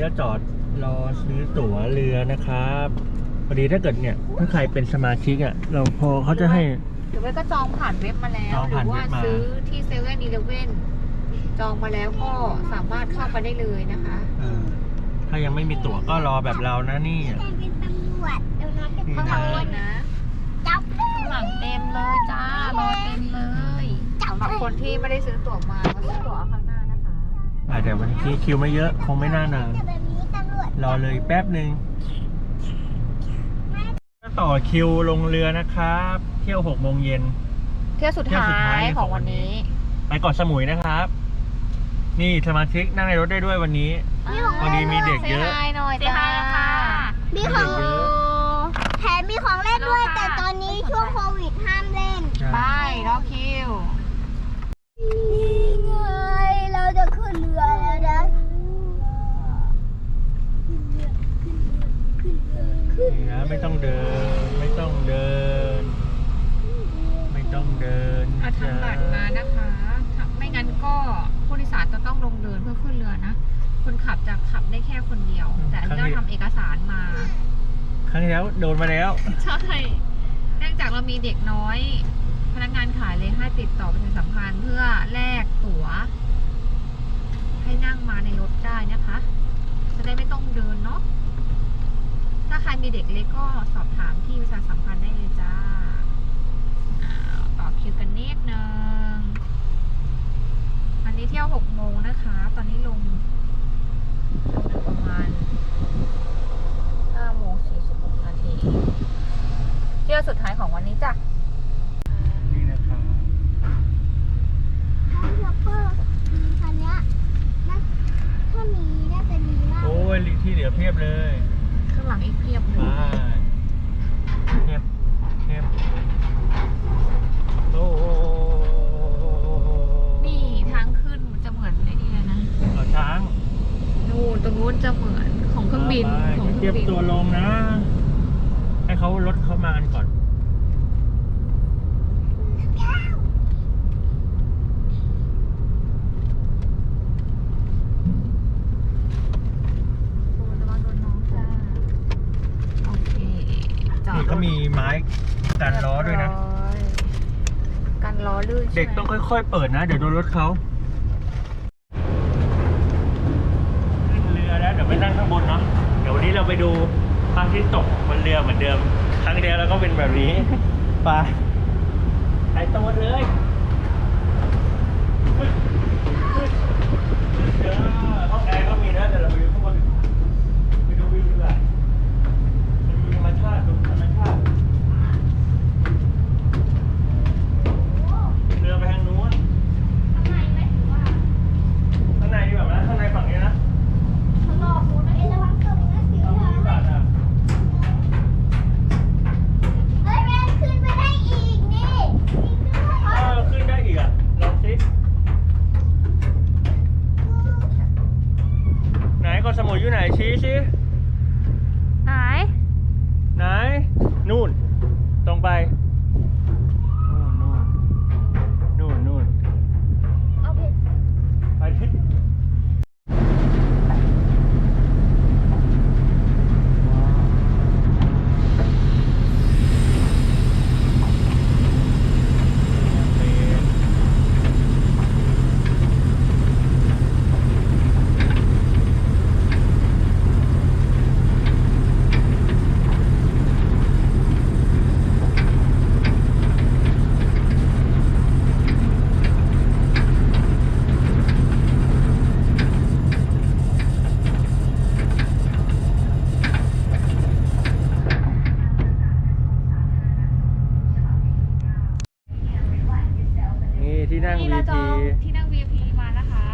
นี้เราจอดรอซื้อตั๋วเรือนะครับพอดีถ้าเกิดเนี่ย ถ้าใครเป็นสมาชิกอะ เราพอเขาจะให้ หรือไม่ก็จองผ่านเว็บมาแล้ว จองหรืผ่านอว่าเว็บมา ซื้อที่เซเว่นอีเลฟเว่นจองมาแล้วก็สามารถเข้าไปได้เลยนะคะ เออถ้ายังไม่มีตั๋วก็รอแบบเรานะนี่ใครเป็นตำรวจเดี๋ยวน้องจะนี่ข้างหลังอีกนะจับข้างหลังเต็มเลยจ้ารอเต็มเลยสำหรับคนที่ไม่ได้ซื้อตั๋วมาก็ซื้อตั๋วข้าง หน้านะคะอะแต่วันนี้คิวไม่เยอะ คงไม่น่านานจะแบบนี้ตำรวจรอเลยแป๊บหนึ่งต่อคิวลงเรือนะครับ เที่ยวหกโมงเย็น เที่ยวสุดเที่ยวสุดท้าท้ายยของวันนี้ ไปเกาะสมุยนะครับ นี่สมาชิกนั่งในรถได้ด้วยวันนี้ วันนี้มีเด็กเยอะซฮายหน่อยจ้ามีของเยอะแถมมีของเล่นด้วย แต่ตอนนี้ช่วงโควิดห้ามเล่น ไปรอคิว นี่ไงเราจะขึ้นเรือแล้วนะขึ้นเรือขึ้น นี่นะ ไม่ต้องเดิน ไม่ต้องเดิน ไม่ต้องเดินเอาทำบัตรมานะคะถ้าไม่งั้นก็ผู้โดยสารจะต้องลงเดินเพื่อขึ้นเรือนะ คนขับจะขับได้แค่คนเดียว แต่อันนี้เราทำเอกสารมา ครั้งที่แล้วโดนมาแล้ว ใช่เนื่องจากเรามีเด็กน้อย พนักงานขายเลยให้ติดต่อประชาสัมพันธ์เพื่อแลกตั๋ว ให้นั่งมาในรถได้นะคะ จะได้ไม่ต้องเดินเนาะถ้า ใครมีเด็กเล็กก็สอบถามที่ประชาสัมพันธ์ได้เลยจ้าอ้าวต่อคิวกันนิดนึงอันนี้เที่ยวหกโมงนะคะ ตอนนี้ลงลงอยู่ประมาณ5โมง46นาที เที่ยวสุดท้ายของวันนี้จ้ะนี่นะครับน้องช็อปเปอร์คันเนี้ยน่าถ้ามีน่าจะดีมาก โอ้ยที่เหลือเพียบเลย ข้างหลังอีกเพียบเลไปยเพียบเพียบโอ้โหนี่ทางขึ้นจะเหมือนไอ้นี่เลยนะเอาช้างนู่นตรงนู้นจะเหมือนของเครื่องบิน ไปของเคเตรีรื่ยอมงบิน ตัวลงนะ ให้เขารถเข้ามากันก่อน ระวังโดนน้องจ้าโอเคจอด นี่ ร ก็ ถ มีไม้กันล้อด้วยนะ เรีบร้อยกันล้อลื่นใช่ไหม เด็กต้องค่อยๆ เปิดนะ เดี๋ยวโดนรถเขาขึ้นเรือแล้วเดี๋ยวไปนั่งข้างบนเนาะเดี๋ยววันนี้เราไปดูพระอาทิตย์ตกบนเรือเหมือนเดิม ครั้งเดียวแล้วก็เป็นแบบนี้ไปตัวเลยขึ้นขึ้นเดี๋ยวห้องแอร์ก็มีนะแต่เราไปดูข้างบนไปดูวิวดีกว่าไปดูธรรมชาติดูธรรมชาติ เรือไปทางนู้นข้างในดีกว่าไหมข้างในฝั่งนี้นะ ข้างนอกนู้นนะเอ๊ะระวังตกนะสิ เอาดีกว่านะ เฮ้ยแม่ขึ้นไปได้อีกนี่ เออขึ้นได้อีกอะ ลองสิไหนเกาะ สมุยอยู่ไหนชี้สิไหน ไหน นู่น ตรงไป ที่นั่ง นี่เราจ VP องที่นั่ง VIP มานะคะ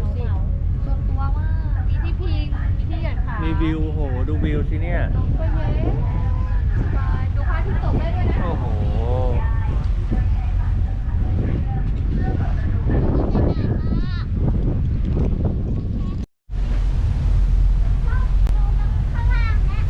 ดูสิส่วนตัวมากมีที่พิงมีที่เหยียดขามีมีวิวโหดูวิวสิเนี่ยลงก็เยอะสบายดูพระอาทิตย์ตกได้ด้วยนะ โอ้โห ข้างล่างนะ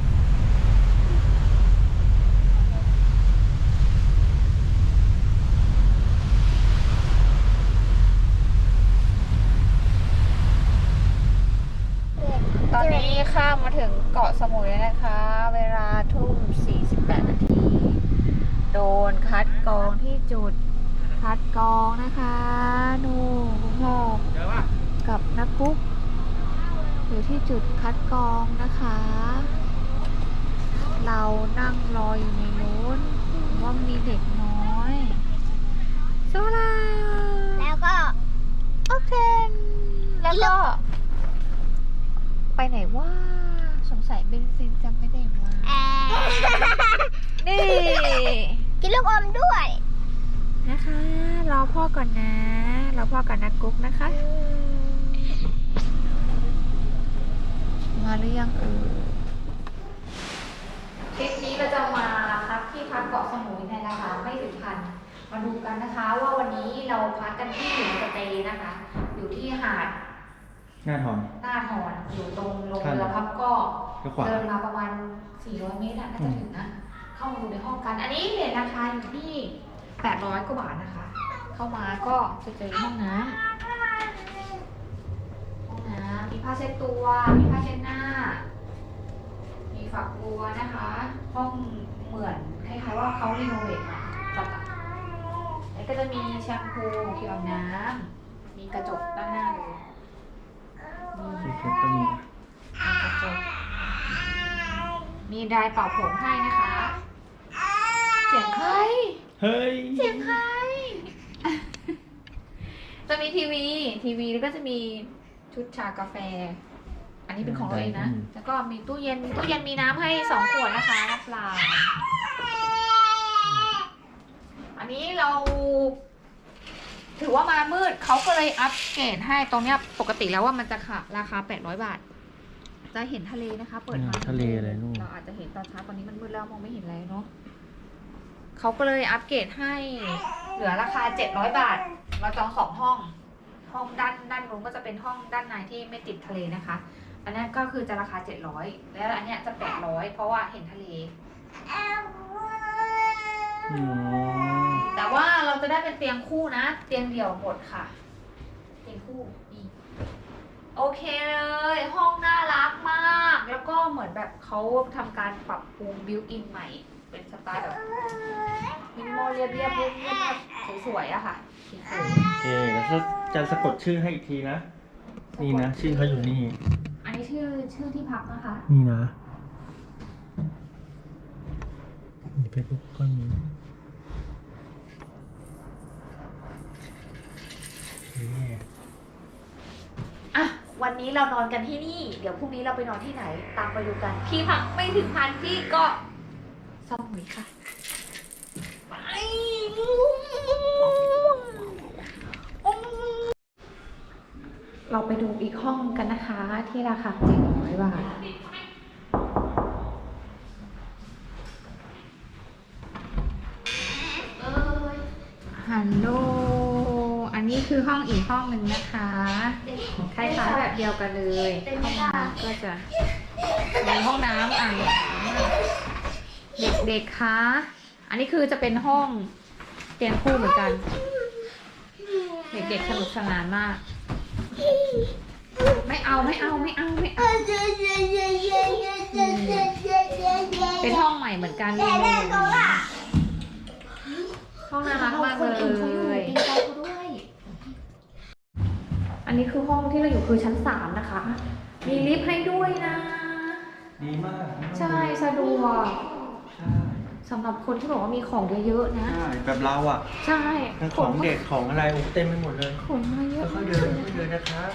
เด็ก ข้ามมาถึงเกาะ สมุยแล้วนะคะ เวลาทุ่ม 48 นาที โดนคัดกรองที่จุดคัดกรองนะคะนู่นคุณพ่อเจอป่ะกับนักกุ๊กอยู่ที่จุดคัดกรองนะคะ เรานั่งรออยู่ในนู้นว่ามีเด็กน้อยโซลาแล้วก็ โอเค แล้วก็ ไปไหนว่า สงสัยเบนซินจำไม่ได้ว่าแอร์นี่กินลูกอมด้วย นะคะ รอพ่อก่อนนะ รอพ่อกับนักกุ๊กนะคะ มาหรือยังเออทริปนี้เราจะมาพักที่พักเกาะสมุยในราคาไม่ถึงพัน มาดูกันนะคะว่าวันนี้เราพักกันที่หลินสเตย์นะคะ อยู่ที่หาด หน้าทอน หน้าทอนอยู่ตรงลงครับเรือพับก็ก็ขวา เดินมาประมาณ 400 เมตรอะน่าจะถึงนะ เข้ามาดูในห้องกัน อันนี้เหรียญราคาอยู่ที่ 800 กว่าบาทนะคะ เข้ามาก็จะเจอห้องน้ำห้องน้ำมีผ้าเช็ดตัว มีผ้าเช็ดหน้า มีฝักบัวนะคะ ห้องเหมือนคล้ายๆว่าเขารีโนเวทมาจัดอะแล้วก็จะมีแชมพูครีมอาบน้ำมีกระจกด้านหน้าเลย มีที่เช็ดก็มีกระจกมีไดร์เป่าผมให้นะคะ เสียงใครเฮ้ยเสียงใคร จะมีทีวี ทีวีแล้วก็จะมีชุดชากาแฟ อันนี้เป็นของเราเองนะ แล้วก็มีตู้เย็นตู้เย็นมีน้ำให้สองขวดนะคะน้ำเปล่าอันนี้เรา ถือว่ามามืดเขาก็เลยอัปเกรดให้ตรงเนี้ยปกติแล้วว่ามันจะค่ะราคา 800 บาท จะเห็นทะเลนะคะ เปิดมาทะเลเลยนู่นเราอาจจะเห็นตอนเช้าตอนนี้มันมืดแล้วมองไม่เห็นอะไรเนาะเขาก็เลยอัปเกรดให้เหลือราคา 700 บาท เราจองสองห้อง ห้องด้านด้านนู้นก็จะเป็นห้องด้านในที่ไม่ติดทะเลนะคะ อันนั้นก็คือจะราคา 700 แล้วอันเนี้ยจะ 800 เพราะว่าเห็นทะเลอ๋อ แต่ว่าเราจะได้เป็นเตียงคู่นะ เตียงเดี่ยวหมดค่ะ เตียงคู่นี่โอเคเลย ห้องน่ารักมาก แล้วก็เหมือนแบบเขาทำการปรับปรุงบิวอินใหม่ เป็นสไตล์แบบมินิมอลเรียบเรียบๆเรียบเรียบๆสวยๆอะค่ะสวยโอเคแล้วจะจะสะกดชื่อให้อีกทีนะ นี่นะ ชื่อเขาอยู่นี่ๆอันนี้ชื่อชื่อที่พักนะคะ นี่นะมีเฟซบุ๊กก็มีโอเค อะ วันนี้เรานอนกันที่นี่ เดี๋ยวพรุ่งนี้เราไปนอนที่ไหน ตามไปดูกัน ที่พักไม่ถึงพันที่เก็สมุยค่ะ ไปเราไปดูอีกห้องกันนะคะ ที่ราคา700บาท อห้องอีกห้องหนึ่งนะคะคล้ายๆแบบเดียวกันเลยห้องน้ำก็จะมีห้องน้ำอ่างน้ำเด็กๆคะอันนี้คือจะเป็นห้องเตียงคู่เหมือนกัน เด็กๆสนุกสนานมาก ไม่เอาไม่เอาไม่เอาไม่เอาเป็นห้องใหม่เหมือนกันเลยห้องน่ารักมากเลย อันนี้ คือห้องที่เราอยู่คือชั้นสามนะคะ มีลิฟต์ให้ด้วยนะ ดีมากใช่สะดวกใช่สำหรับคนที่บอกว่ามีของเยอะๆนะ ใช่แบบเราอะใช่ทั้งของเด็กของอะไรโอ้เต็มไปหมดเลยขนมาเยอะค่อยๆเดินค่อยๆเดินนะครับ